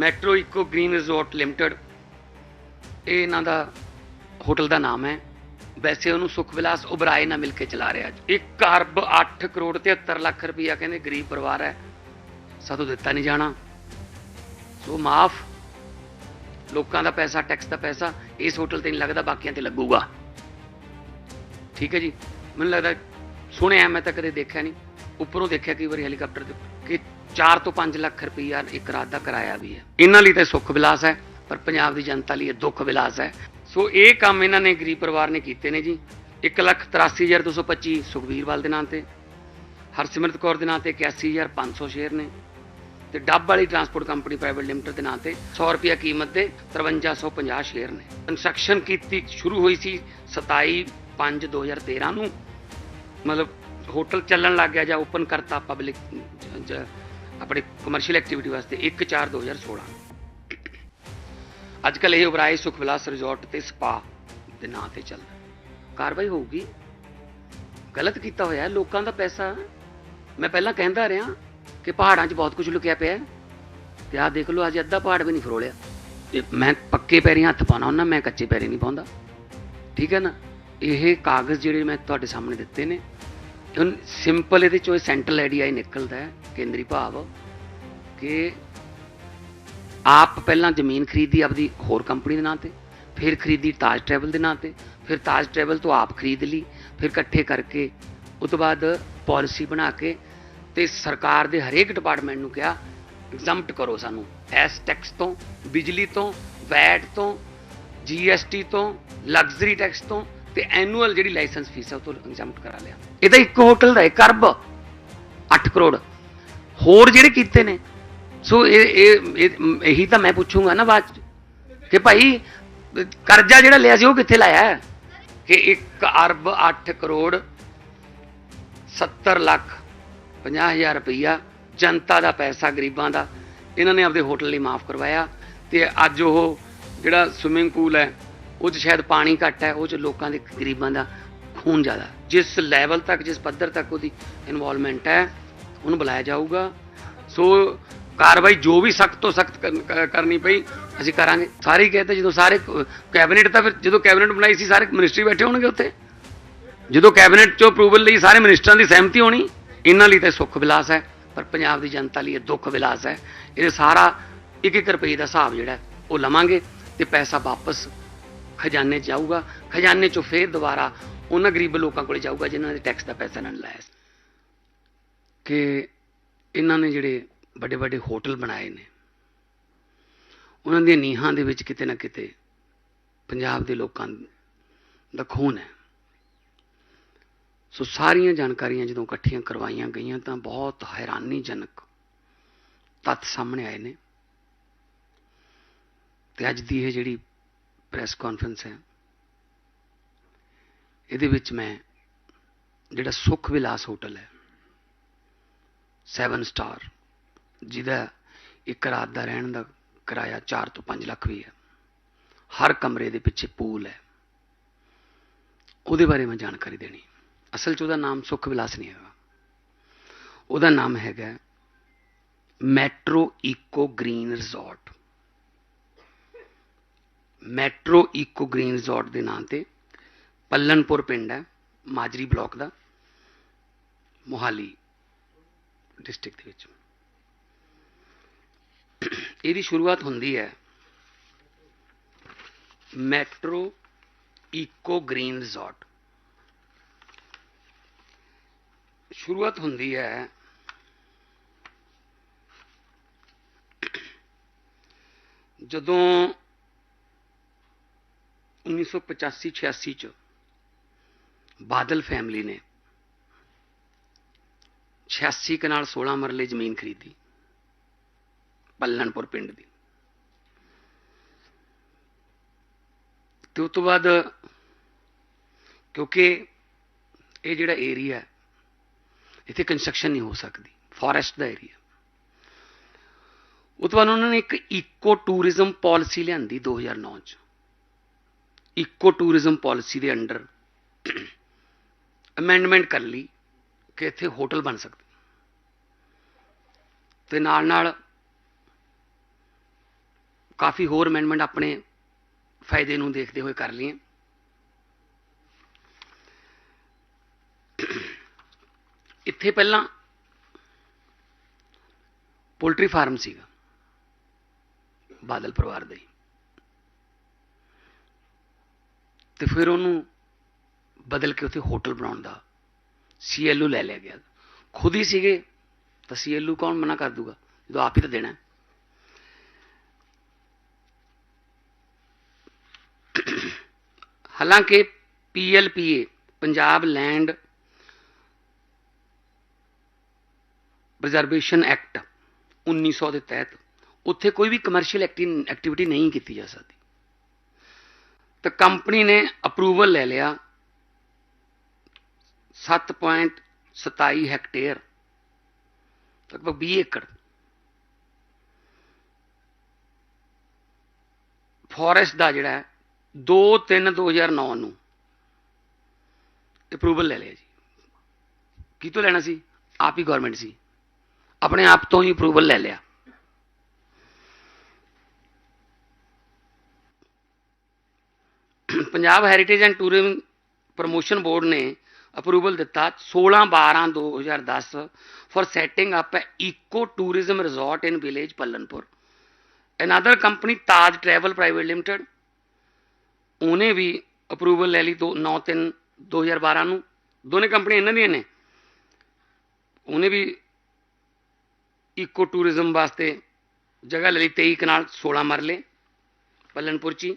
Metro ਇਕੋ green resort Limited. ਇਹ ਇਹਨਾਂ ਦਾ ਹੋਟਲ ਦਾ ਨਾਮ ਹੈ। ਵੈਸੇ ਉਹਨੂੰ ਸੁਖ ਵਿਲਾਸ ਉਬਰਾਏ ਨਾਲ ਮਿਲ ਕੇ ਚਲਾ ਰਿਹਾ ਜੀ 1 ਅਰਬ 8 ਕਰੋੜ 73 ਲੱਖ ਰੁਪਈਆ ਕਹਿੰਦੇ ਗਰੀਬ ਪਰਿਵਾਰ ਹੈ। ਸਾਤੋਂ ਦਿੱਤਾ ਨਹੀਂ ਜਾਣਾ। ਸੋ ਮਾਫ। ਲੋਕਾਂ ਦਾ ਪੈਸਾ, ਟੈਕਸ ਦਾ ਪੈਸਾ, ਇਸ ਹੋਟਲ ਤੇ ਨਹੀਂ ਲੱਗਦਾ, ਬਾਕੀਆਂ ਤੇ ਲੱਗੂਗਾ। ਠੀਕ ਹੈ ਜੀ। ਮੈਨੂੰ ਲੱਗਦਾ ਸੁਣਿਆ ਮੈਂ ਤਾਂ ਕਦੇ ਦੇਖਿਆ ਨਹੀਂ। ਉੱਪਰੋਂ ਦੇਖਿਆ ਕਈ ਵਾਰੀ ਹੈਲੀਕਾਪਟਰ ਤੇ। 4 ਤੋਂ 5 ਲੱਖ ਰੁਪਈਆ ਇੱਕ ਰਾਤ ਦਾ ਕਿਰਾਇਆ ਵੀ ਹੈ। ਇਹਨਾਂ ਲਈ ਤਾਂ ਸੁੱਖ ਵਿਲਾਸ ਹੈ, ਪਰ ਪੰਜਾਬ ਦੀ ਜਨਤਾ ਲਈ ਇਹ ਦੁੱਖ ਵਿਲਾਸ ਹੈ। ਸੋ ਇਹ ਕੰਮ ਇਹਨਾਂ ਨੇ ਗਰੀਬ ਪਰਿਵਾਰ ਨੇ ਕੀਤੇ ਨੇ ਜੀ। 183225 ਸੁਖਬੀਰਵਾਲ ਦੇ ਨਾਂ ਤੇ, ਹਰਸਿਮਰਤ ਕੌਰ ਦੇ ਨਾਂ ਤੇ 81500 ਸ਼ੇਅਰ ਨੇ ਤੇ ਡੱਬ ਵਾਲੀ ਟਰਾਂਸਪੋਰਟ ਕੰਪਨੀ ਪ੍ਰਾਈਵੇਟ ਲਿਮਟਿਡ ਦੇ ਨਾਂ ਤੇ 100 ਰੁਪਿਆ ਕੀਮਤ ਦੇ 5350 ਸ਼ੇਅਰ ਨੇ। ਕੰਸਟਰਕਸ਼ਨ ਕੀਤੀ ਸ਼ੁਰੂ ਹੋਈ ਸੀ 27 5 2013 ਨੂੰ। ਮਤਲਬ ਹੋਟਲ ਚੱਲਣ ਲੱਗ ਗਿਆ ਜਾਂ ਓਪਨ ਕਰਤਾ ਪਬਲਿਕ ਆਪਣੇ ਕਮਰਸ਼ੀਅਲ ਐਕਟੀਵਿਟੀ ਵਾਸਤੇ 1 4 2016 ਅੱਜ ਕੱਲ ਇਹ ਉਬਰਾਏ ਸੁਖ ਵਿਲਾਸ ਰਿਜ਼ੋਰਟ ਤੇ ਸਪਾ ਦੇ ਨਾਂ ਤੇ ਚੱਲਦਾ ਕਾਰਵਾਈ ਹੋਊਗੀ। ਗਲਤ ਕੀਤਾ ਹੋਇਆ ਹੈ, ਲੋਕਾਂ ਦਾ ਪੈਸਾ। ਮੈਂ ਪਹਿਲਾਂ ਕਹਿੰਦਾ ਰਿਹਾ ਕਿ ਪਹਾੜਾਂ 'ਚ ਬਹੁਤ ਕੁਝ ਲੁਕਿਆ ਪਿਆ ਹੈ। ਤੇ ਆਹ ਦੇਖ ਲਓ ਅੱਜ ਅੱਧਾ ਪਹਾੜ ਵੀ ਨਹੀਂ ਫਰੋਲਿਆ। ਤੇ ਮੈਂ ਪੱਕੇ ਪੈਰੀਂ ਹੱਥ ਪਾਉਣਾ ਹੁੰਦਾ ਮੈਂ ਕੱਚੇ ਪੈਰੀਂ ਨਹੀਂ ਪਾਉਂਦਾ। ਠੀਕ ਹੈ ਨਾ? ਇਹ ਕਾਗਜ਼ ਜਿਹੜੇ ਮੈਂ ਤੁਹਾਡੇ ਸਾਹਮਣੇ ਦਿੱਤੇ ਨੇ ਹੁਣ ਸਿੰਪਲ ਇਹਦੇ ਚੋਂ ਸੈਂਟਰਲ ਆਈਡੀਆ ਹੀ ਨਿਕਲਦਾ ਹੈ, ਕੇਂਦਰੀ ਭਾਵ, ਕਿ ਆਪ ਪਹਿਲਾਂ ਜ਼ਮੀਨ ਖਰੀਦੀ ਆਪਦੀ ਹੋਰ ਕੰਪਨੀ ਦੇ ਨਾਂ ਤੇ, ਫਿਰ ਖਰੀਦੀ ਤਾਜ ਟਰੈਵਲ ਦੇ ਨਾਂ ਤੇ, ਫਿਰ ਤਾਜ ਟਰੈਵਲ ਤੋਂ ਆਪ ਖਰੀਦ ਲਈ, ਫਿਰ ਇਕੱਠੇ ਕਰਕੇ ਉਸ ਤੋਂ ਬਾਅਦ ਪਾਲਿਸੀ ਬਣਾ ਕੇ ਤੇ ਸਰਕਾਰ ਦੇ ਹਰੇਕ ਡਿਪਾਰਟਮੈਂਟ ਨੂੰ ਕਿਹਾ ਐਗਜ਼ੈਂਪਟ ਕਰੋ ਸਾਨੂੰ, ਐਸ ਟੈਕਸ ਤੋਂ, ਬਿਜਲੀ ਤੋਂ, ਵੈਟ ਤੋਂ ਜੀਐਸਟੀ ਤੋਂ ਲਗਜ਼ਰੀ ਟੈਕਸ ਤੋਂ ਤੇ ਐਨੂਅਲ ਜਿਹੜੀ ਲਾਇਸੈਂਸ ਫੀਸ ਹੈ ਉਹ ਤੋਂ ਐਗਜ਼ੈਂਪਟ ਕਰਾ ਲਿਆ। ਇਹਦਾ ਇੱਕ ਹੋਟਲ ਦਾ 1 ਅਰਬ 8 ਕਰੋੜ। ਹੋਰ ਜਿਹੜੇ ਕੀਤੇ ਨੇ। ਸੋ ਇਹ ਇਹ, ਇਹੀ ਤਾਂ ਮੈਂ ਪੁੱਛੂੰਗਾ ਨਾ ਬਾਅਦ 'ਚ। ਕਿ ਭਾਈ, ਕਰਜ਼ਾ ਜਿਹੜਾ ਲਿਆ ਸੀ, ਉਹ ਕਿੱਥੇ ਲਾਇਆ? ਹੈ? ਕਿ 1 ਅਰਬ 8 ਕਰੋੜ 70 ਲੱਖ 50000 ਰੁਪਈਆ ਜਨਤਾ ਦਾ ਪੈਸਾ, ਗਰੀਬਾਂ ਦਾ। ਇਹਨਾਂ ਨੇ ਆਪਦੇ ਹੋਟਲ ਲਈ ਮਾਫ ਕਰਵਾਇਆ। ਤੇ ਅੱਜ ਉਹ ਜਿਹੜਾ ਸਵਿਮਿੰਗ ਪੂਲ ਹੈ ਉਹ 'ਚ ਸ਼ਾਇਦ ਪਾਣੀ ਘੱਟ ਹੈ, ਉਹ 'ਚ ਲੋਕਾਂ ਦੇ ਗਰੀਬਾਂ ਦਾ ਖੂਨ ਜ਼ਿਆਦਾ ਜਿਸ ਲੈਵਲ ਤੱਕ, ਜਿਸ ਪੱਧਰ ਤੱਕ ਉਹਦੀ ਇਨਵੋਲਵਮੈਂਟ ਹੈ, ਉਹਨੂੰ ਬੁਲਾਇਆ ਜਾਊਗਾ। ਸੋ ਕਾਰਵਾਈ ਜੋ ਵੀ ਸਖਤ ਤੋਂ ਸਖਤ ਕਰਨੀ ਪਈ, ਅਸੀਂ ਕਰਾਂਗੇ। ਸਾਰੇ ਹੀ ਕਹਿੰਦੇ, ਜਦੋਂ ਸਾਰੇ ਕੈਬਨਿਟ ਤਾਂ ਫਿਰ ਜਦੋਂ ਕੈਬਨਿਟ ਬਣਾਈ ਸੀ, ਸਾਰੇ ਮਿਨਿਸਟਰੀ ਬੈਠੇ ਹੋਣਗੇ ਉੱਥੇ। ਜਦੋਂ ਕੈਬਨਿਟ ਚੋਂ ਅਪਰੂਵਲ ਲਈ, ਸਾਰੇ ਮਿਨਿਸਟਰਾਂ ਦੀ ਸਹਿਮਤੀ ਹੋਣੀ, ਇਹਨਾਂ ਲਈ ਤਾਂ ਸੁੱਖ ਵਿਲਾਸ ਹੈ, ਪਰ ਪੰਜਾਬ ਦੀ ਜਨਤਾ ਲਈ ਇਹ ਦੁੱਖ ਵਿਲਾਸ ਹੈ। ਇਹ ਸਾਰਾ ਇੱਕ ਇੱਕ ਰੁਪਏ ਦਾ ਹਿਸਾਬ ਜਿਹੜਾ ਉਹ ਲਵਾਂਗੇ ਤੇ ਪੈਸਾ ਵਾਪਸ ਖਜ਼ਾਨੇ 'ਚ ਜਾਊਗਾ, ਖਜ਼ਾਨੇ 'ਚੋਂ ਫੇਰ ਦੁਬਾਰਾ ਉਹਨਾਂ ਗਰੀਬ ਲੋਕਾਂ ਕੋਲੇ ਜਾਊਗਾ ਜਿਨ੍ਹਾਂ ਦੇ ਟੈਕਸ ਦਾ ਪੈਸਾ ਇਹਨਾਂ ਲਾਇਆ ਕਿ ਇਹਨਾਂ ਨੇ ਜਿਹੜੇ ਵੱਡੇ ਵੱਡੇ ਹੋਟਲ ਬਣਾਏ ਨੇ, ਉਹਨਾਂ ਦੀਆਂ ਨੀਹਾਂ ਦੇ ਵਿੱਚ ਕਿਤੇ ਨਾ ਕਿਤੇ ਪੰਜਾਬ ਦੇ ਲੋਕਾਂ ਦਾ ਖੂਨ ਹੈ। ਸੋ ਸਾਰੀਆਂ ਜਾਣਕਾਰੀਆਂ ਜਦੋਂ ਇਕੱਠੀਆਂ ਕਰਵਾਈਆਂ ਗਈਆਂ ਤਾਂ ਬਹੁਤ ਹੈਰਾਨੀਜਨਕ ਤੱਥ ਸਾਹਮਣੇ ਆਏ ਨੇ। ਤੇ ਅੱਜ ਦੀ ਇਹ ਜਿਹੜੀ ਪ੍ਰੈਸ ਕਾਨਫਰੰਸ ਹੈ। ਇਹਦੇ ਵਿੱਚ ਮੈਂ ਜਿਹੜਾ ਸੁਖ ਵਿਲਾਸ ਹੋਟਲ ਹੈ 7 ਸਟਾਰ ਜਿਹਦਾ ਇੱਕ ਰਾਤ ਦਾ ਰਹਿਣ ਦਾ ਕਿਰਾਇਆ 4 ਤੋਂ 5 ਲੱਖ ਵੀ ਹੈ। ਹਰ ਕਮਰੇ ਦੇ ਪਿੱਛੇ ਪੂਲ ਹੈ। ਉਹਦੇ ਬਾਰੇ ਮੈਂ ਜਾਣਕਾਰੀ ਦੇਣੀ। ਅਸਲ 'ਚ ਉਹਦਾ ਨਾਮ ਸੁਖ ਵਿਲਾਸ ਨਹੀਂ ਹੈਗਾ। ਉਹਦਾ ਨਾਮ ਹੈਗਾ Metro Eco Green Resort. Metro Eco Green Resort ਦੇ ਨਾਂ ਤੇ ਪੱਲਨਪੁਰ ਪਿੰਡ ਹੈ, ਮਾਜਰੀ ਬਲਾਕ ਦਾ, ਮੋਹਾਲੀ ਡਿਸਟ੍ਰਿਕਟ ਦੇ ਵਿੱਚ। ਇਹਦੀ ਸ਼ੁਰੂਆਤ ਹੁੰਦੀ ਹੈ ਮੈਟਰੋ ਇਕੋ ਗ੍ਰੀਨ ਰਿਜ਼ੋਰਟ। ਸ਼ੁਰੂਆਤ ਹੁੰਦੀ ਹੈ ਜਦੋਂ 1985-86 ਚ ਬਾਦਲ ਫੈਮਿਲੀ ਨੇ 86 ਕਨਾਲ 16 ਮਰਲੇ ਜ਼ਮੀਨ ਖਰੀਦੀ, ਪੱਲਣਪੁਰ ਪਿੰਡ ਦੀ। ਤੇ ਉਸ ਤੋਂ ਬਾਅਦ ਕਿਉਂਕਿ ਇਹ ਜਿਹੜਾ ਏਰੀਆ ਇੱਥੇ ਕੰਸਟਰਕਸ਼ਨ ਨਹੀਂ ਹੋ ਸਕਦੀ ਫੋਰੈਸਟ ਦਾ ਏਰੀਆ ਉਹ ਤੋਂ ਬਾਅਦ ਉਹਨਾਂ ਨੇ ਇੱਕ ਈਕੋ ਟੂਰਿਜ਼ਮ ਪਾਲਿਸੀ ਲਿਆਂਦੀ 2009 ਚ। ਇਕੋ ਟੂਰਿਜ਼ਮ ਪਾਲਿਸੀ ਦੇ ਅੰਡਰ ਅਮੈਂਡਮੈਂਟ ਕਰ ਲਈ ਕਿ ਇੱਥੇ ਹੋਟਲ ਬਣ ਸਕਦੇ। ਤੇ ਨਾਲ ਨਾਲ ਕਾਫੀ ਹੋਰ ਅਮੈਂਡਮੈਂਟ ਆਪਣੇ ਫਾਇਦੇ ਨੂੰ ਦੇਖਦੇ ਹੋਏ ਕਰ ਲਈਆਂ। ਇੱਥੇ ਪਹਿਲਾਂ ਪੋਲਟਰੀ ਫਾਰਮ ਸੀਗਾ, ਬਾਦਲ ਪਰਿਵਾਰ ਦੇ ਹੀ ਤੇ ਫਿਰ ਉਹਨੂੰ ਬਦਲ ਕੇ ਉੱਥੇ ਹੋਟਲ ਬਣਾਉਣ ਦਾ ਸੀਐਲਯੂ ਲੈ ਲਿਆ ਗਿਆ। ਖੁਦ ਹੀ ਸੀਗੇ, ਤਾਂ ਸੀਐਲਯੂ ਕੌਣ ਮਨਾ ਕਰ ਦੂਗਾ? ਜਦੋਂ ਆਪ ਹੀ ਤਾਂ ਦੇਣਾ ਹੈ। ਹਾਲਾਂਕਿ PLPA Punjab land preservation act 1900 ਦੇ ਤਹਿਤ ਉੱਥੇ ਕੋਈ ਵੀ ਕਮਰਸ਼ੀਅਲ ਐਕਟੀਵਿਟੀ ਨਹੀਂ ਕੀਤੀ ਜਾ ਸਕਦੀ। ਤਾਂ ਕੰਪਨੀ ਨੇ ਅਪਰੂਵਲ ਲੈ ਲਿਆ। 7.27 ਹੈਕਟੇਅਰ ਲਗਭਗ 20 ਏਕੜ। ਫੋਰੈਸਟ ਦਾ ਜਿਹੜਾ ਹੈ 2 3 2009 ਨੂੰ ਅਪਰੂਵਲ ਲੈ ਲਿਆ ਜੀ। ਕੀ ਤੋਂ ਲੈਣਾ ਸੀ? ਆਪ ਹੀ ਗਵਰਨਮੈਂਟ ਸੀ। ਆਪਣੇ ਆਪ ਤੋਂ ਹੀ ਅਪਰੂਵਲ ਲੈ ਲਿਆ। Punjab heritage and tourism promotion board ਨੇ ਅਪਰੂਵਲ ਦਿੱਤਾ 16 12 2010 for setting up a eco tourism resort in village Pallanpur another company Taj travel private limited ਉਹਨੇ ਵੀ ਅਪਰੂਵਲ ਲੈ ਲਈ ਦੋ 9 3 2012 ਨੂੰ। ਦੋਨੇ ਕੰਪਨੀਆਂ ਇਹਨਾਂ ਦੀਆਂ ਨੇ। ਉਹਨੇ ਵੀ ਇਕੋ ਟੂਰਿਜ਼ਮ ਵਾਸਤੇ ਜਗ੍ਹਾ ਲੈ ਲਈ 23 ਕਨਾਲ 16 ਮਰਲੇ ਪੱਲਨਪੁਰ ਚ ਹੀ।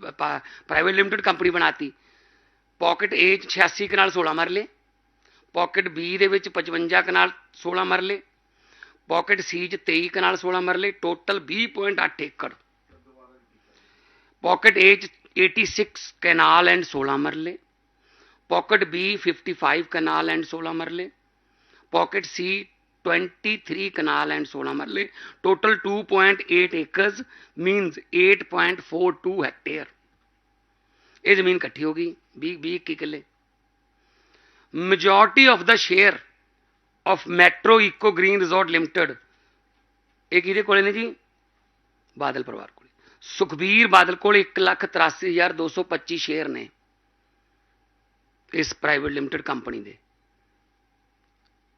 ਪ੍ਰਾਈਵੇਟ ਲਿਮਟਿਡ ਕੰਪਨੀ ਬਣਾਤੀ। ਪਾਕਟ A ਚ 86 ਕਨਾਲ 16 ਮਰਲੇ ਪਾਕਟ B ਦੇ ਵਿੱਚ 55 ਕਨਾਲ 16 ਮਰਲੇ ਪਾਕਟ C ਚ 23 ਕਨਾਲ 16 ਮਰਲੇ ਟੋਟਲ 20.8 ਏਕੜ। ਪਾਕਟ A ਚ 86 ਕਨਾਲ ਐਂਡ 16 ਮਰਲੇ ਪਾਕਟ B 55 ਕਨਾਲ ਐਂਡ 16 ਮਰਲੇ ਪਾਕਟ C 23 ਕਨਾਲ ਐਂਡ 16 ਮਰਲੇ ਟੋਟਲ 2.8 ਏਕਰਸ ਮੀਨਸ 8.42 ਹੈਕਟੇਅਰ ਇਹ ਜ਼ਮੀਨ ਇਕੱਠੀ ਹੋ ਗਈ 20 20 21 ਕਿੱਲੇ majority of the share of Metro Eco Green Resort Limited ਇਹ ਕਿਹਦੇ ਕੋਲੇ ਨੇ ਜੀ ਬਾਦਲ ਪਰਿਵਾਰ ਕੋਲੇ ਸੁਖਬੀਰ ਬਾਦਲ ਕੋਲ 183225 ਸ਼ੇਅਰ ਨੇ ਇਸ ਪ੍ਰਾਈਵੇਟ ਲਿਮਟਿਡ ਕੰਪਨੀ ਦੇ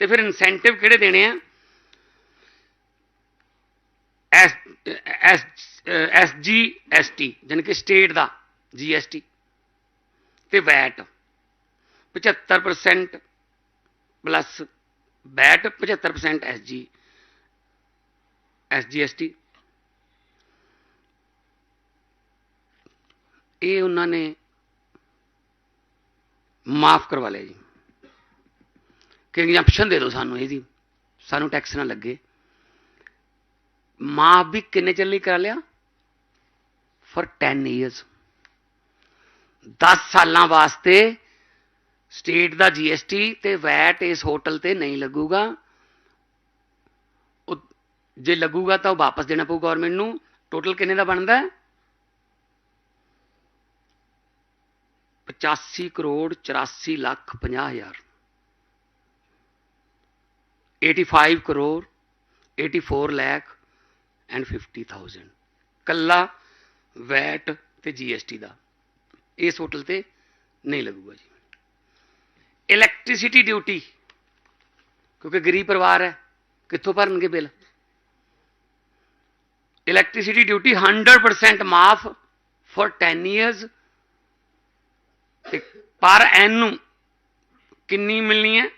ਤੇ ਫਿਰ ਇਨਸੈਂਟਿਵ ਕਿਹੜੇ ਦੇਣੇ ਆ? S S S G S T ਜਾਣੀ ਕਿ ਸਟੇਟ ਦਾ ਜੀ ਐਸ ਟੀ ਤੇ VAT 75% plus VAT 75% S G S G S T ਇਹ ਉਹਨਾਂ ਨੇ ਮਾਫ ਕਰਵਾ ਲਿਆ ਜੀ। ਕਿ ਐਗਜ਼ੈਂਪਸ਼ਨ ਦੇ ਦਿਓ ਸਾਨੂੰ ਇਹਦੀ। ਸਾਨੂੰ ਟੈਕਸ ਨਾ ਲੱਗੇ। ਮਾਫ ਵੀ ਕਿੰਨੇ ਚਿਰ ਲਈ ਕਰਾ ਲਿਆ? ਫॉर 10 ਇਅਰਸ 10 ਸਾਲਾਂ ਵਾਸਤੇ ਸਟੇਟ ਦਾ ਜੀਐਸਟੀ ਤੇ ਵੈਟ ਇਸ ਹੋਟਲ ਤੇ ਨਹੀਂ ਲੱਗੂਗਾ। ਉਹ ਜੇ ਲੱਗੂਗਾ ਤਾਂ ਉਹ ਵਾਪਸ ਦੇਣਾ ਪਊ ਗਵਰਨਮੈਂਟ ਨੂੰ। ਟੋਟਲ ਕਿੰਨੇ ਦਾ ਬਣਦਾ? ਹੈ 85 ਕਰੋੜ 84 ਲੱਖ 50 ਹਜ਼ਾਰ। 85 ਕਰੋੜ 84 ਲੱਖ ਐਂਡ 50000 ਕੱਲਾ ਵੈਟ ਤੇ ਜੀਐਸਟੀ ਦਾ। ਇਸ ਹੋਟਲ ਤੇ ਨਹੀਂ ਲੱਗੂਗਾ ਜੀ। ਇਲੈਕਟ੍ਰਿਸਿਟੀ ਡਿਊਟੀ ਕਿਉਂਕਿ ਗਰੀਬ ਪਰਿਵਾਰ ਹੈ, ਕਿੱਥੋਂ ਭਰਨਗੇ ਬਿੱਲ? ਇਲੈਕਟ੍ਰਿਸਿਟੀ ਡਿਊਟੀ 100% ਮਾਫ ਫॉर 10 ਇਅਰਸ ਤੇ ਪਰ ਨੂੰ ਕਿੰਨੀ ਮਿਲਣੀ ਹੈ?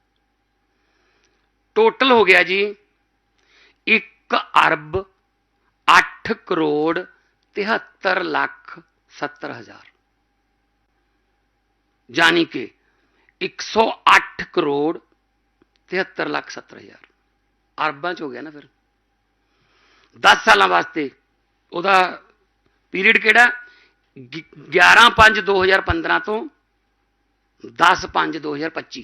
ਹਜ਼ਾਰ ਟੋਟਲ ਹੋ ਗਿਆ ਜੀ 1 ਅਰਬ 8 ਕਰੋੜ 73 ਲੱਖ 70 ਹਜ਼ਾਰ ਯਾਨੀ ਕਿ 108 ਕਰੋੜ 73 ਲੱਖ 70 ਹਜ਼ਾਰ ਅਰਬਾਂ ਚ ਹੋ ਗਿਆ ਨਾ ਫਿਰ 10 ਸਾਲਾਂ ਵਾਸਤੇ ਉਹਦਾ ਪੀਰੀਅਡ ਕਿਹੜਾ 11 5 2015 ਤੋਂ 10 5 2025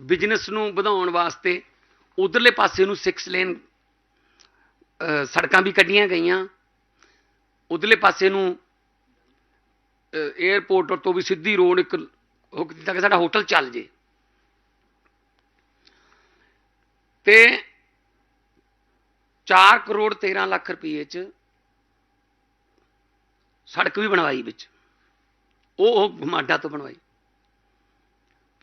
ਬਿਜ਼ਨਸ ਨੂੰ ਵਧਾਉਣ ਵਾਸਤੇ ਉਧਰਲੇ ਪਾਸੇ ਨੂੰ 6 ਲੇਨ ਸੜਕਾਂ ਵੀ ਕੱਢੀਆਂ ਗਈਆਂ। ਉਧਰਲੇ ਪਾਸੇ ਨੂੰ 에어ਪੋਰਟ ਤੋਂ ਵੀ ਸਿੱਧੀ ਰੋਡ ਇੱਕ ਹੁੱਕ ਦਿੱਤਾ ਕਿ ਸਾਡਾ ਹੋਟਲ ਚੱਲ ਜੇ। ਤੇ 4 ਕਰੋੜ 13 ਲੱਖ ਰੁਪਏ ਚ ਸੜਕ ਵੀ ਬਣਵਾਈ ਵਿੱਚ। ਉਹ ਉਹ ਮਾਡਾ ਤੋਂ ਬਣਵਾਈ।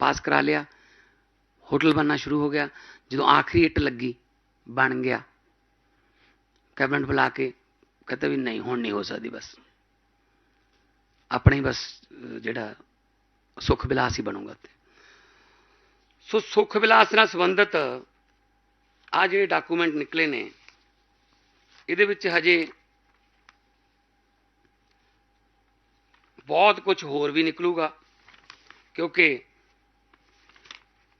ਪਾਸ ਕਰਾ ਲਿਆ। ਹੋਟਲ ਬਣਨਾ ਸ਼ੁਰੂ ਹੋ ਗਿਆ। ਜਦੋਂ ਆਖਰੀ ਇੱਟ ਲੱਗੀ, ਬਣ ਗਿਆ। ਕੈਬਨਿਟ ਬੁਲਾ ਕੇ ਕਹਿੰਦਾ ਵੀ ਨਹੀਂ, ਹੁਣ ਨਹੀਂ ਹੋ ਸਕਦੀ ਬਸ। ਆਪਣੇ ਬਸ ਜਿਹੜਾ ਸੁਖ ਵਿਲਾਸ ਹੀ ਬਣੂਗਾ ਤੇ ਸੋ ਸੁਖ ਵਿਲਾਸ ਨਾਲ ਸੰਬੰਧਿਤ ਆ ਜਿਹੜੇ ਡਾਕੂਮੈਂਟ ਨਿਕਲੇ ਨੇ, ਇਹਦੇ ਵਿੱਚ ਹਜੇ ਬਹੁਤ ਕੁਝ ਹੋਰ ਵੀ ਨਿਕਲੂਗਾ, ਕਿਉਂਕਿ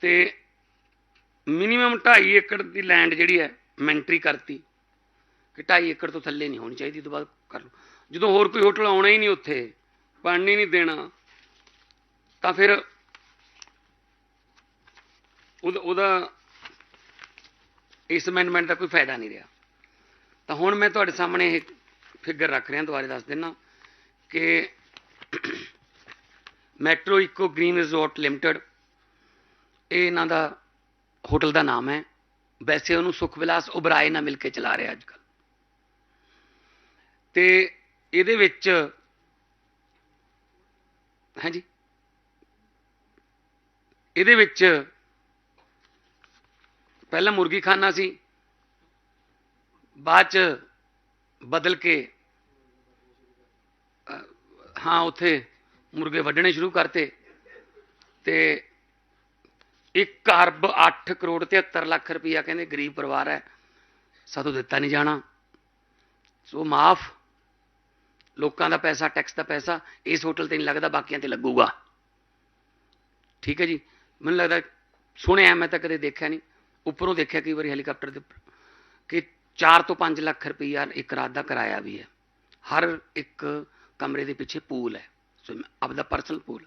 ਤੇ ਮਿਨੀਮਮ 2.5 ਏਕੜ ਦੀ ਲੈਂਡ ਜਿਹੜੀ ਹੈ ਮੈਂਟਰੀ ਕਰਤੀ ਕਿ 2.5 ਏਕੜ ਤੋਂ ਥੱਲੇ ਨਹੀਂ ਹੋਣੀ ਚਾਹੀਦੀ, ਇਹ ਤੋਂ ਬਾਅਦ ਕਰ ਲਓ। ਜਦੋਂ ਹੋਰ ਕੋਈ ਹੋਟਲ ਆਉਣਾ ਹੀ ਨਹੀਂ ਉੱਥੇ ਪਾਣੀ ਨਹੀਂ ਦੇਣਾ, ਤਾਂ ਫਿਰ ਉਹਦਾ ਉਹਦਾ ਇਸ ਅਮੈਂਡਮੈਂਟ ਦਾ ਕੋਈ ਫਾਇਦਾ ਨਹੀਂ ਰਿਹਾ। ਤਾਂ ਹੁਣ ਮੈਂ ਤੁਹਾਡੇ ਸਾਹਮਣੇ ਇਹ ਫਿਗਰ ਰੱਖ ਰਿਹਾ, ਦੁਬਾਰੇ ਦੱਸ ਦਿੰਨਾ ਕਿ ਮੈਟਰੋ ਇਕੋ ਗ੍ਰੀਨ ਰਿਜ਼ੋਰਟ ਲਿਮਟਿਡ ਇਹ ਇਹਨਾਂ ਦਾ ਹੋਟਲ ਦਾ ਨਾਮ ਹੈ। ਵੈਸੇ ਉਹਨੂੰ ਸੁਖ ਵਿਲਾਸ ਉਬਰਾਏ ਨਾਲ ਮਿਲ ਕੇ ਚਲਾ ਰਿਹਾ ਅੱਜ ਕੱਲ ਤੇ ਇਹਦੇ ਵਿੱਚ ਹਾਂਜੀ। ਇਹਦੇ ਵਿੱਚ ਪਹਿਲਾਂ ਮੁਰਗੀ ਖਾਨਾ ਸੀ, ਬਾਅਦ ਚ ਬਦਲ ਕੇ ਹਾਂ, ਉੱਥੇ ਮੁਰਗੇ ਵੱਢਣੇ ਸ਼ੁਰੂ ਕਰਤੇ। ਤੇ 1 ਅਰਬ 8 ਕਰੋੜ 73 ਲੱਖ ਰੁਪਈਆ ਕਹਿੰਦੇ ਗਰੀਬ ਪਰਿਵਾਰ ਹੈ। ਸਾਥੋਂ ਦਿੱਤਾ ਨਹੀਂ ਜਾਣਾ। ਸੋ ਮਾਫ। ਲੋਕਾਂ ਦਾ ਪੈਸਾ, ਟੈਕਸ ਦਾ ਪੈਸਾ, ਇਸ ਹੋਟਲ ਤੇ ਨਹੀਂ ਲੱਗਦਾ, ਬਾਕੀਆਂ ਤੇ ਲੱਗੂਗਾ। ਠੀਕ ਹੈ ਜੀ। ਮੈਨੂੰ ਲੱਗਦਾ ਸੁਣਿਆ ਮੈਂ ਤਾਂ ਕਦੇ ਦੇਖਿਆ ਨਹੀਂ। ਉੱਪਰੋਂ ਦੇਖਿਆ ਕਈ ਵਾਰੀ ਹੈਲੀਕਾਪਟਰ ਦੇ ਉੱਪਰ ਕਿ 4 ਤੋਂ 5 ਲੱਖ ਰੁਪਈਆ ਇੱਕ ਰਾਤ ਦਾ ਕਿਰਾਇਆ ਵੀ ਹੈ। ਹਰ ਇੱਕ ਕਮਰੇ ਦੇ ਪਿੱਛੇ ਪੂਲ ਹੈ। ਸੋ ਆਪਦਾ ਪਰਸਨਲ ਪੂਲ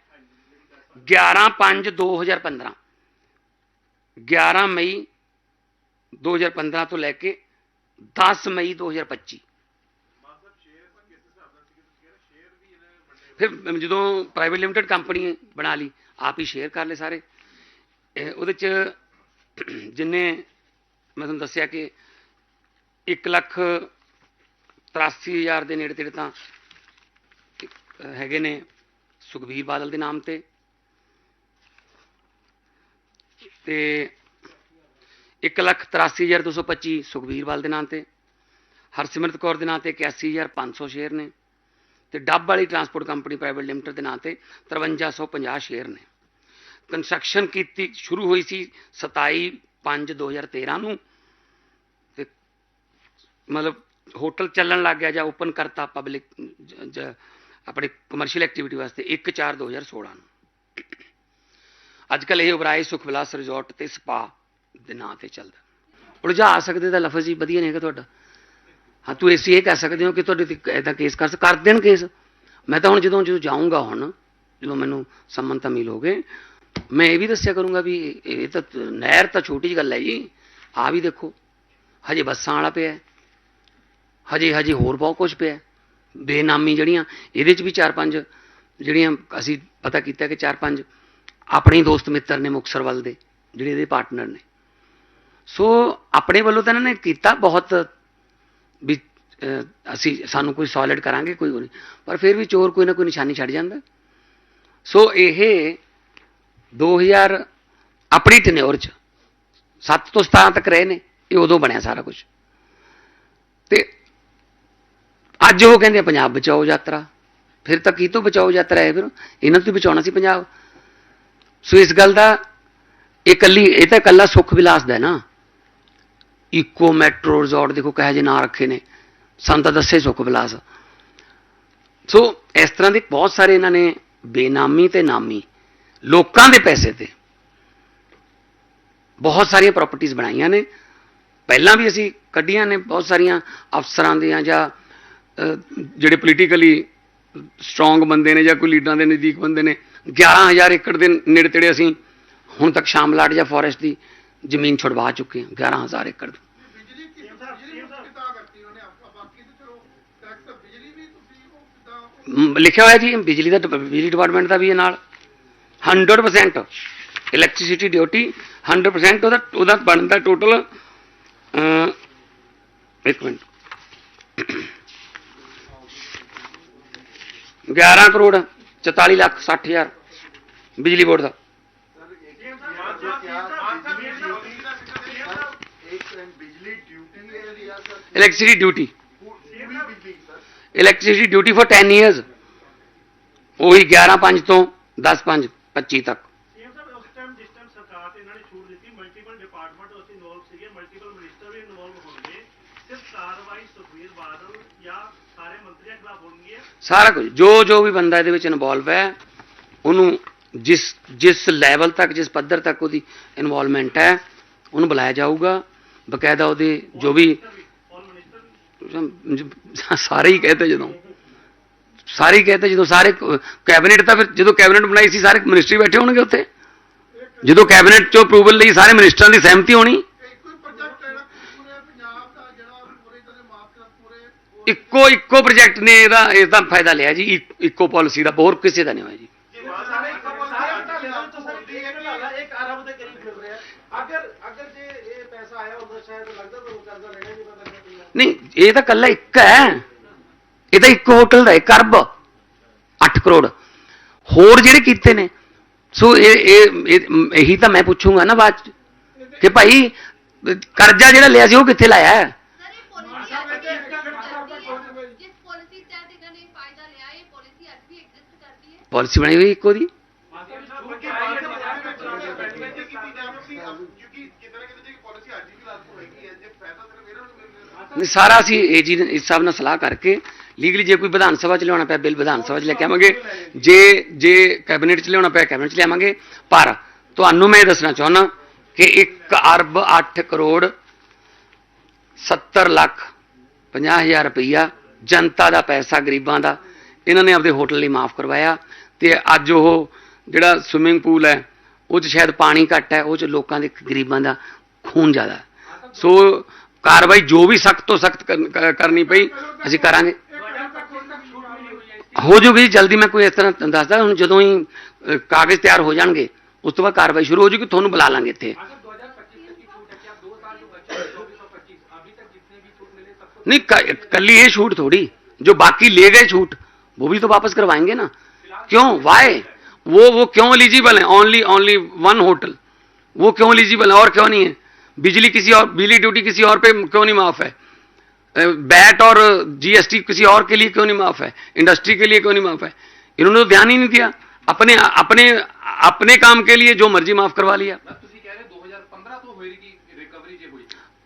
11 5 2015 11 ਮਈ 2015 ਤੋਂ ਲੈ ਕੇ 10 ਮਈ 2025 ਫਿਰ ਜਦੋਂ ਪ੍ਰਾਈਵੇਟ ਲਿਮਟਿਡ ਕੰਪਨੀ ਬਣਾ ਲਈ, ਆਪ ਹੀ ਸ਼ੇਅਰ ਕਰ ਲਏ ਸਾਰੇ। ਉਹਦੇ ਚ ਜਿੰਨੇ ਮੈਂ ਤੁਹਾਨੂੰ ਦੱਸਿਆ ਕਿ 1 ਲੱਖ 83 ਹਜ਼ਾਰ ਦੇ ਨੇੜੇ ਤੇੜੇ ਤਾਂ ਹੈਗੇ ਨੇ ਸੁਖਬੀਰ ਬਾਦਲ ਦੇ ਨਾਮ ਤੇ। ਤੇ 1 ਲੱਖ 83 ਹਜ਼ਾਰ 225 ਸੁਖਬੀਰ ਬਾਦਲ ਦੇ ਨਾਂ ਤੇ, ਹਰਸਿਮਰਤ ਕੌਰ ਦੇ ਨਾਂ ਤੇ 81500 ਸ਼ੇਅਰ ਨੇ ਤੇ ਡੱਬ ਵਾਲੀ ਟਰਾਂਸਪੋਰਟ ਕੰਪਨੀ ਪ੍ਰਾਈਵੇਟ ਲਿਮਟਿਡ ਦੇ ਨਾਂ ਤੇ 5350 ਸ਼ੇਅਰ ਨੇ। ਕੰਸਟਰਕਸ਼ਨ ਕੀਤੀ, ਸ਼ੁਰੂ ਹੋਈ ਸੀ 27 5 2013 ਨੂੰ ਤੇ ਮਤਲਬ ਹੋਟਲ ਚੱਲਣ ਲੱਗ ਗਿਆ ਜਾਂ ਓਪਨ ਕਰਤਾ ਪਬਲਿਕ ਆਪਣੇ ਕਮਰਸ਼ੀਅਲ ਐਕਟੀਵਿਟੀ ਵਾਸਤੇ 1 4 2016 ਨੂੰ। ਅੱਜ ਕੱਲ ਇਹ ਉਬਰਾਏ ਸੁਖ ਵਿਲਾਸ ਰਿਜ਼ੋਰਟ ਤੇ ਸਪਾ ਦੇ ਨਾਂ ਤੇ ਚੱਲਦਾ। ਉਲਝਾ ਸਕਦੇ ਦਾ ਲਫ਼ਜ਼ ਹੀ ਵਧੀਆ ਨਹੀਂ ਹੈਗਾ ਤੁਹਾਡਾ। ਹਾਂ ਤੂੰ ਅਸੀਂ ਇਹ ਕਹਿ ਸਕਦੇ ਹੋ ਕਿ ਤੁਹਾਡੇ ਤੇ ਐਦਾਂ ਕੇਸ ਕਰ ਕਰ ਦੇਣ ਕੇਸ। ਮੈਂ ਤਾਂ ਹੁਣ ਜਦੋਂ ਜਦੋਂ ਜਾਊਂਗਾ ਹੁਣ, ਜਦੋਂ ਮੈਨੂੰ ਸੰਮਨ ਤਾਂ ਮਿਲ ਹੋਗੇ ਮੈਂ ਇਹ ਵੀ ਦੱਸਿਆ ਕਰੂੰਗਾ ਵੀ ਇਹ ਤਾਂ ਨਹਿਰ ਤਾਂ ਛੋਟੀ ਜਿਹੀ ਗੱਲ ਹੈ ਜੀ। ਆ ਵੀ ਦੇਖੋ, ਹਜੇ ਬੱਸਾਂ ਵਾਲਾ ਪਿਆ ਹਜੇ ਹਜੇ ਹੋਰ ਬਹੁਤ ਕੁਝ ਪਿਆ ਬੇਨਾਮੀ ਜਿਹੜੀਆਂ, ਇਹਦੇ ਚ ਵੀ ਚਾਰ ਪੰਜ ਜਿਹੜੀਆਂ ਅਸੀਂ ਪਤਾ ਕੀਤਾ ਕਿ ਚਾਰ ਪੰਜ ਆਪਣੇ ਦੋਸਤ ਮਿੱਤਰ ਨੇ ਮੁਕਸਰ ਵੱਲ ਦੇ, ਜਿਹੜੇ ਇਹਦੇ ਪਾਰਟਨਰ ਨੇ। ਸੋ ਆਪਣੇ ਵੱਲੋਂ ਤਾਂ ਇਹਨਾਂ ਨੇ ਕੀਤਾ ਬਹੁਤ ਵੀ ਅਸੀਂ, ਸਾਨੂੰ ਕੋਈ ਸੋਲਿਡ ਕਰਾਂਗੇ, ਕੋਈ ਉਹ ਨਹੀਂ। ਪਰ ਫਿਰ ਵੀ ਚੋਰ ਕੋਈ ਨਾ ਕੋਈ ਨਿਸ਼ਾਨੀ ਛੱਡ ਜਾਂਦਾ। ਸੋ ਇਹ 2000 ਆਪਣੀ ਟਨਿਓਰ ਚ 7 ਤੋਂ 17 ਤੱਕ ਰਹੇ ਨੇ, ਇਹ ਉਦੋਂ ਬਣਿਆ ਸਾਰਾ ਕੁਝ ਤੇ ਅੱਜ ਉਹ ਕਹਿੰਦੇ ਪੰਜਾਬ ਬਚਾਓ ਯਾਤਰਾ। ਫਿਰ ਤਾਂ ਕੀ ਤੋਂ ਬਚਾਓ ਯਾਤਰਾ ਹੈ ਫਿਰ? ਇਹਨਾਂ ਤੋਂ ਬਚਾਉਣਾ ਸੀ ਪੰਜਾਬ। ਸੋ ਇਸ ਗੱਲ ਦਾ ਇਹ ਕੱਲੀ, ਇਹ ਤਾਂ ਕੱਲਾ ਸੁੱਖ ਵਿਲਾਸ ਦਾ ਹੈ ਨਾ। ਇਕੋ ਮੈਟਰੋ ਰਿਜ਼ੋਰਟ ਦੇਖੋ ਕਹੇ ਜੇ ਨਾਂ ਰੱਖੇ ਨੇ। ਸਾਨੂੰ ਤਾਂ ਦੱਸੇ ਸੁੱਖ ਵਿਲਾਸ। ਸੋ ਇਸ ਤਰ੍ਹਾਂ ਦੇ ਬਹੁਤ ਸਾਰੇ ਇਹਨਾਂ ਨੇ ਬੇਨਾਮੀ ਤੇ ਨਾਮੀ ਲੋਕਾਂ ਦੇ ਪੈਸੇ ਤੇ ਬਹੁਤ ਸਾਰੀਆਂ ਪ੍ਰਾਪਰਟੀਆਂ ਬਣਾਈਆਂ ਨੇ। ਪਹਿਲਾਂ ਵੀ ਅਸੀਂ ਕੱਢੀਆਂ ਨੇ ਬਹੁਤ ਸਾਰੀਆਂ ਅਫਸਰਾਂ ਦੀਆਂ ਜਾਂ ਜਿਹੜੇ ਪੋਲੀਟੀਕਲੀ ਸਟਰੋਂਗ ਬੰਦੇ ਨੇ ਜਾਂ ਕੋਈ ਲੀਡਰਾਂ ਦੇ ਨਜ਼ਦੀਕ ਬੰਦੇ ਨੇ। 11000 ਏਕੜ ਦੇ ਨੇੜੇ ਤੇੜੇ ਅਸੀਂ ਹੁਣ ਤੱਕ ਸ਼ਾਮਲਾਟ ਜਾਂ ਫੋਰੈਸਟ ਦੀ ਜ਼ਮੀਨ ਛੁਡਵਾ ਚੁੱਕੇ ਹਾਂ 11000 ਏਕੜ ਦੀ ਬਿਜਲੀ ਕੀ ਬਿਜਲੀ ਮੁਕਤ ਕਿੱਦਾਂ ਕਰਤੀ ਉਹਨੇ ਆਪਾਂ ਬਾਕੀ ਤੇ ਚਲੋ ਟੈਕਸ ਬਿਜਲੀ ਵੀ ਤੁਸੀਂ ਉਹ ਕਿੱਦਾਂ ਮ, ਲਿਖਿਆ ਹੋਇਆ ਜੀ ਬਿਜਲੀ ਦਾ ਡਿਪ- ਬਿਜਲੀ ਡਿਪਾਰਟਮੈਂਟ ਦਾ ਵੀ ਹੈ ਨਾਲ। 100% ਇਲੈਕਟ੍ਰਿਸਿਟੀ ਡਿਊਟੀ 100% ਉਹਦਾ ਉਹਦਾ ਬਣਦਾ ਟੋਟਲ ਇੱਕ ਮਿੰਟ। 11 ਕਰੋੜ। 44 ਲੱਖ 60000 ਬਿਜਲੀ ਬੋਰਡ ਦਾ electricity duty electricity duty for 10 years ਉਹੀ 11 5 ਤੋਂ 10 5 25 ਤੱਕ ਸਾਰਾ ਕੁਝ, ਜੋ ਜੋ ਵੀ ਬੰਦਾ ਇਹਦੇ ਵਿੱਚ ਇਨਵੋਲਵ ਹੈ, ਉਹਨੂੰ ਜਿਸ ਜਿਸ ਲੈਵਲ ਤੱਕ, ਜਿਸ ਪੱਧਰ ਤੱਕ ਉਹਦੀ ਇਨਵੋਲਵਮੈਂਟ ਹੈ, ਉਹਨੂੰ ਬੁਲਾਇਆ ਜਾਊਗਾ। ਬਕਾਇਦਾ ਉਹਦੇ ਜੋ ਵੀ ਸਾਰੇ ਹੀ ਕਹਤੇ ਜਦੋਂ, ਸਾਰੇ ਹੀ ਕਹਤੇ ਜਦੋਂ ਸਾਰੇ ਕੈਬਨਿਟ ਤਾਂ ਫਿਰ ਜਦੋਂ ਕੈਬਨਿਟ ਬਣਾਈ ਸੀ, ਸਾਰੇ ਮਿਨਿਸਟਰੀ ਬੈਠੇ ਹੋਣਗੇ ਉੱਥੇ। ਜਦੋਂ ਕੈਬਨਿਟ ਚੋਂ ਅਪਰੂਵਲ ਲਈ ਸਾਰੇ ਮਿਨਿਸਟਰਾਂ ਦੀ ਸਹਿਮਤੀ ਹੋਣੀ ਇੱਕੋ ਹੀ ਪ੍ਰੋਜੈਕਟ ਹੈ ਨਾ ਪੂਰੇ ਪੰਜਾਬ ਦਾ ਜਿਹੜਾ ਪੂਰੇ ਤਰ੍ਹਾਂ ਮਾਫ ਕਰ ਪੂਰੇ ਇੱਕੋ ਇੱਕੋ ਪ੍ਰੋਜੈਕਟ ਨੇ ਇਹਦਾ ਇਸ ਦਾ ਫਾਇਦਾ ਲਿਆ ਜੀ ਇਕ- ਇੱਕੋ ਪਾਲਿਸੀ ਦਾ ਹੋਰ ਕਿਸੇ ਦਾ ਨਹੀਂ ਹੋਇਆ ਜੀ। ਇੱਕ ਨਹੀਂ ਇਹ ਤਾਂ ਕੱਲਾ ਇੱਕ ਹੈ। ਇਹ ਤਾਂ ਇੱਕ ਹੋਟਲ ਦਾ 1 ਅਰਬ 8 ਕਰੋੜ। ਹੋਰ ਜਿਹੜੇ ਕੀਤੇ ਨੇ ਸੋ ਇਹ ਇਹ ਇਹ- ਤਾਂ ਮੈਂ ਪੁੱਛੂੰਗਾ ਨਾ ਬਾਅਦ ਚ। ਕਿ ਭਾਈ ਕਰਜ਼ਾ ਜਿਹੜਾ ਲਿਆ ਸੀ ਉਹ ਕਿੱਥੇ ਲਾਇਆ ਹੈ? ਪਾਲਿਸੀ ਬਣੀ ਹੋਈ ਇੱਕੋ ਦੀ? ਨਹੀਂ, ਸਾਰਾ ਅਸੀਂ ਇਹ ਚੀਜ਼ ਇਸ ਸਾਹਿਬ ਨਾਲ ਸਲਾਹ ਕਰਕੇ ਲੀਗਲੀ ਜੇ ਕੋਈ ਵਿਧਾਨ ਸਭਾ ਚ ਲਿਆਉਣਾ ਪਿਆ, ਬਿੱਲ ਵਿਧਾਨ ਸਭਾ ਚ ਲੈ ਕੇ ਆਵਾਂਗੇ। ਜੇ ਜੇ ਕੈਬਨਿਟ ਚ ਲਿਆਉਣਾ ਪਿਆ, ਕੈਬਨਿਟ ਚ ਲਿਆਵਾਂਗੇ ਪਰ ਤੁਹਾਨੂੰ ਮੈਂ ਦੱਸਣਾ ਚਾਹੁੰਦਾ ਕਿ 1 ਅਰਬ 8 ਕਰੋੜ 70 ਲੱਖ 50000 ਰੁਪਈਆ ਜਨਤਾ ਦਾ ਪੈਸਾ ਗਰੀਬਾਂ ਦਾ, ਇਹਨਾਂ ਨੇ ਆਪਦੇ ਹੋਟਲ ਲਈ ਮਾਫ ਕਰਵਾਇਆ। ਤੇ ਅੱਜ ਉਹ ਜਿਹੜਾ ਸਵਿਮਿੰਗ ਪੂਲ ਹੈ ਉਹ 'ਚ ਸ਼ਾਇਦ ਪਾਣੀ ਘੱਟ ਹੈ ਉਹ 'ਚ ਲੋਕਾਂ ਦੇ ਗਰੀਬਾਂ ਦਾ ਖੂਨ ਜ਼ਿਆਦਾ ਹੈ ਸੋ ਕਾਰਵਾਈ ਜੋ ਵੀ ਸਖਤ ਤੋਂ ਸਖਤ ਕਰਨੀ ਪਈ ਅਸੀਂ ਕਰਾਂਗੇ ਹੋ ਜੂਗੀ ਜਲਦੀ ਮੈਂ ਕੋਈ ਇਸ ਤਰ੍ਹਾਂ ਤੁਹਾਨੂੰ ਦੱਸਦਾ ਹੁਣ ਜਦੋਂ ਹੀ ਅ, ਕਾਗਜ਼ ਤਿਆਰ ਹੋ ਜਾਣਗੇ ਉਸ ਤੋਂ ਬਾਅਦ ਕਾਰਵਾਈ ਸ਼ੁਰੂ ਹੋ ਜੂਗੀ ਤੁਹਾਨੂੰ ਬੁਲਾ ਲਾਂਗੇ ਇੱਥੇ नहीं क- कल्ली ये छूट थोड़ी जो बाकी ले गए छूट वो भी तो वापस करवाएंगे ना क्यों? वाई वो वो क्यों एलिजिबल है? ओनली ओनली वन होटल वो क्यों एलिजिबल है? और क्यों नहीं है? बिजली किसी और बिजली ड्यूटी किसी और पे क्यों नहीं माफ़ है? बैट और जीएसटी किसी और के लिए क्यों नहीं माफ़ है? इंडस्ट्री के लिए क्यों नहीं माफ़ है? इन्होंने तो ध्यान ही नहीं दिया। अपने अपने अपने काम के लिए जो मर्ज़ी माफ़ करवा लिया।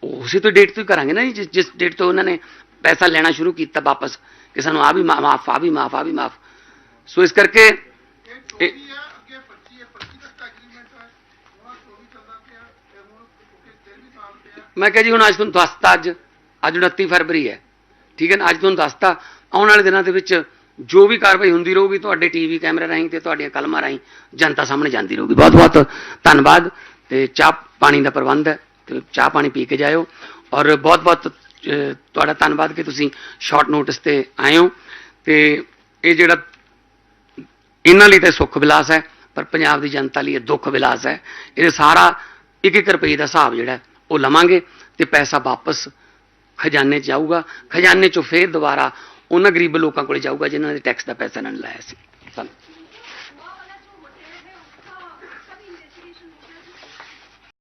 उसी तो डेट तो करेंगे ना जिस डेट तो उन्होंने पैसा लेना शुरू किया वापस कि सू आ भी माफ़ आ भी माफ़ आ भी माफ़। ਸੋ ਇਸ ਕਰਕੇ ਇਹ 24 ਹੈ ਅੱਗੇ 25 ਹੈ 25 ਤੱਕ ਦਾ ਐਗਰੀਮੈਂਟ ਹੈ। ਹੁਣ 24 ਚੱਲਦਾ ਪਿਆ ਤੇ ਹੁਣ ਕਿਉਂਕਿ 13 ਸਾਲ ਪਿਆ ਮੈਂ ਕਿਹਾ ਜੀ ਹੁਣ ਅੱਜ ਤੁਹਾਨੂੰ ਦੱਸਤਾ ਅੱਜ ਅੱਜ 29 ਫਰਵਰੀ ਹੈ। ਠੀਕ ਹੈ ਨਾ? ਅੱਜ ਤੁਹਾਨੂੰ ਦੱਸਤਾ। ਆਉਣ ਵਾਲੇ ਦਿਨਾਂ ਦੇ ਵਿੱਚ ਜੋ ਵੀ ਕਾਰਵਾਈ ਹੁੰਦੀ ਰਹੂਗੀ ਤੁਹਾਡੇ ਟੀਵੀ ਕੈਮਰੇ ਰਾਹੀਂ ਤੇ ਤੁਹਾਡੀਆਂ ਕਲਮਾਂ ਰਾਹੀਂ ਜਨਤਾ ਸਾਹਮਣੇ ਜਾਂਦੀ ਰਹੂਗੀ। ਬਹੁਤ ਬਹੁਤ ਧੰਨਵਾਦ ਤੇ ਚਾਹ ਪਾਣੀ ਦਾ ਪ੍ਰਬੰਧ ਹੈ ਤੇ ਚਾਹ ਪਾਣੀ ਪੀ ਕੇ ਜਾਇਓ। ਔਰ ਬਹੁਤ ਬਹੁਤ ਤੁਹਾਡਾ ਧੰਨਵਾਦ ਕਿ ਤੁਸੀਂ ਸ਼ਾਰਟ ਨੋਟਿਸ ਤੇ ਆਏ ਹੋ। ਤੇ ਇਹ ਜਿਹੜਾ ਇਹਨਾਂ ਲਈ ਤਾਂ ਸੁੱਖ ਵਿਲਾਸ ਹੈ, ਪਰ ਪੰਜਾਬ ਦੀ ਜਨਤਾ ਲਈ ਇਹ ਦੁੱਖ ਵਿਲਾਸ ਹੈ। ਇਹ ਸਾਰਾ ਇੱਕ ਇੱਕ ਰੁਪਏ ਦਾ ਹਿਸਾਬ ਜਿਹੜਾ ਉਹ ਲਵਾਂਗੇ ਤੇ ਪੈਸਾ ਵਾਪਸ ਖਜ਼ਾਨੇ 'ਚ ਜਾਊਗਾ। ਖਜ਼ਾਨੇ 'ਚੋਂ ਫੇਰ ਦੁਬਾਰਾ ਉਹਨਾਂ ਗਰੀਬ ਲੋਕਾਂ ਕੋਲ ਜਾਊਗਾ, ਜਿਨ੍ਹਾਂ ਨੇ ਟੈਕਸ ਦਾ ਪੈਸਾ ਇਹਨਾਂ ਲਾਇਆ ਸੀ।